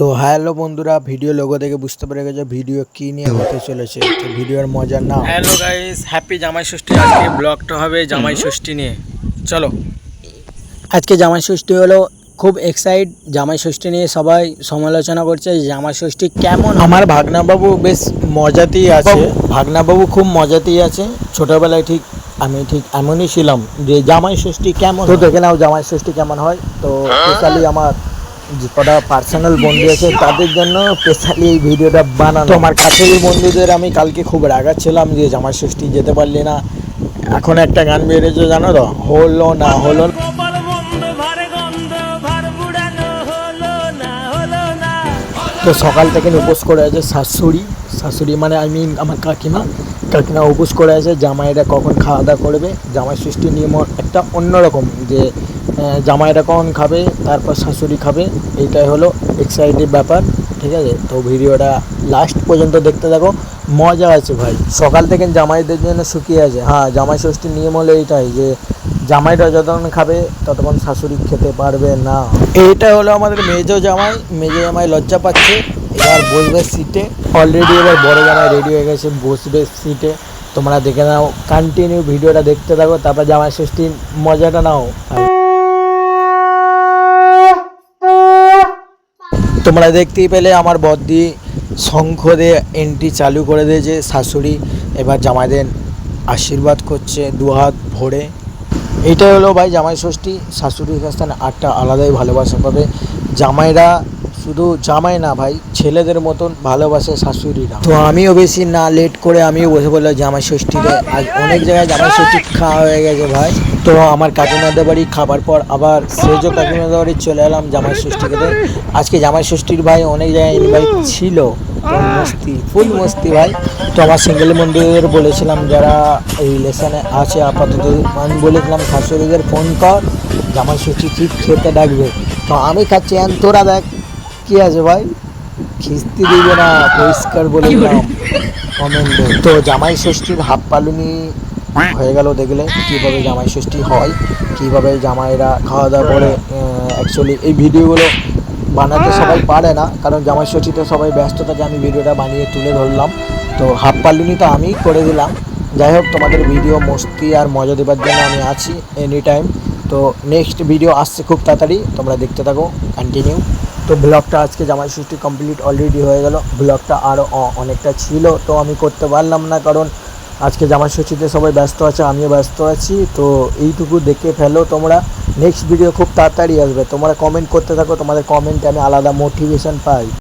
তো হ্যালো বন্ধুরা video logo দেখে বুঝতে পেরে গেছে ভিডিও কি নিয়ে হতে চলেছে। তো ভিডিওর মজা না হ্যালো গাইস হ্যাপি জামাই ষষ্ঠী। আজকে ব্লগটা হবে জামাই ষষ্ঠী নিয়ে। চলো। আজকে জামাই ষষ্ঠী হলো খুব এক্সাইট জামাই ষষ্ঠী নিয়ে সবাই সমালোচনা করছে জামাই ষষ্ঠী কেমন। আমার ভাগনাবাবু বেশ মজাতেই আছে। ভাগনাবাবু? খুব মজাতেই আছে। ছোটবেলায় ঠিক আমি ঠিক এমনই ছিলাম যে জামাই ষষ্ঠী কেমন তো দেখে নাও জামাই ষষ্ঠী কেমন হয়। তো স্পেশালি আমার যে কটা পার্সোনাল বন্ধু আছে তাদের জন্য স্পেশালি এই ভিডিওটা বানানো। তো আমার কাছেরই বন্ধুদের আমি কালকে খুব রাগাচ্ছিলাম যে জামাই ষষ্ঠী যেতে পারলি না। এখন একটা গান বেরিয়েছে জানো তো? হলো না হলো তো সকাল থেকে উপোস করে আছে শাশুড়ি। শাশুড়ি মানে আই মিন আমার কাকিমা। কাকিমা উপোস করে আছে জামাইরা কখন খাওয়া দাওয়া করবে? জামাই ষষ্ঠী নিয়ম একটা অন্যরকম যে জামাইরা কখন খাবে, তারপর শাশুড়ি খাবে, এইটাই হলো এক্সাইটেড ব্যাপার, ঠিক আছে? তো ভিডিওটা লাস্ট পর্যন্ত দেখতে থাকো। মজা আছে ভাই। সকাল থেকে জামাইদের জন্য শুকিয়ে আছে। হ্যাঁ জামাই ষষ্ঠীর নিয়ম হলো এইটাই যে জামাইটা যতক্ষণ খাবে, ততক্ষণ শাশুড়ি খেতে পারবে না। এইটা হলো আমাদের মেজো জামাই। মেজো জামাই লজ্জা পাচ্ছে। এবার বসবে সিটে অলরেডি এবার বড় জামাই রেডি হয়ে গেছে, বসবে সিটে তোমরা দেখে নাও কন্টিনিউ ভিডিওটা দেখতে থাকো, তারপর জামাই ষষ্ঠীর মজাটা নাও। তোমরা দেখতেই পেলে আমার বদ্দি শঙ্খ দিয়ে এন্ট্রি চালু করে দিয়েছে, শাশুড়ি। এবার জামাইদের আশীর্বাদ করছে দু হাত ভরে। এইটাই হলো ভাই জামাই ষষ্ঠী, শাশুড়ির কাছ থেকে আটটা আলাদাই ভালোবাসা পাবে। জামাইরা শুধু জামাই না ভাই, ছেলেদের মতন ভালোবাসে শাশুড়িরা। তো আমিও বেশি না লেট করে আমিও বসে বললাম জামাই ষষ্ঠীতে। আজ অনেক জায়গায় জামাই ষষ্ঠী খাওয়া হয়ে গেছে ভাই। তো আমার কাকিমাদের বাড়ি খাবার পর আবার সেজো কাকিমাদের বাড়ি চলে এলাম জামাই ষষ্ঠী খেতে আজকে জামাই ষষ্ঠীর ভাই অনেক জায়গায় ইনভাইট ছিল। মস্তি, ফুল মস্তি ভাই। তো আমার সিঙ্গেল বন্ধুদের বলেছিলাম, যারা রিলেশনে আছে, আপাতত আমি বলেছিলাম, শাশুড়িদের ফোন কর। জামাই ষষ্ঠী ঠিক খেতে ডাকবে। তো আমি খাচ্ছি তোরা দেখ। কি আছে ভাই? খিস্তি দিবে না পরিষ্কার বলে দিলাম কমেন্টে তো জামাই ষষ্ঠীর হাফ পালুনি হয়ে গেল দেখলে কীভাবে জামাই ষষ্ঠী হয় কীভাবে জামাইরা খাওয়া দাওয়া করে অ্যাকচুয়ালি এই ভিডিওগুলো বানাতে সবাই পারে না কারণ জামাই ষষ্ঠীতে সবাই ব্যস্ত থাকে আমি ভিডিওটা বানিয়ে তুলে ধরলাম। তো হাফ পালুনি তো আমি করে দিলাম। যাই হোক তোমাদের ভিডিও মস্তি আর মজা দেবার জন্য আমি আছি এনি টাইম তো নেক্সট ভিডিও আসছে খুব তাড়াতাড়ি তোমরা দেখতে থাকো কন্টিনিউ তো ব্লগটা আজকে জামাই ষষ্ঠী কমপ্লিট অলরেডি হয়ে গেল। ব্লগটা আরও অনেকটা ছিল, তো আমি করতে পারলাম না কারণ আজকে জামাই ষষ্ঠীতে সবাই ব্যস্ত আছে, আমিও ব্যস্ত আছি। তো এইটুকু দেখে ফেলো তোমরা। নেক্সট ভিডিও খুব তাড়াতাড়ি আসবে। তোমরা কমেন্ট করতে থাকো, তোমাদের কমেন্টে আমি আলাদা মোটিভেশন পাই।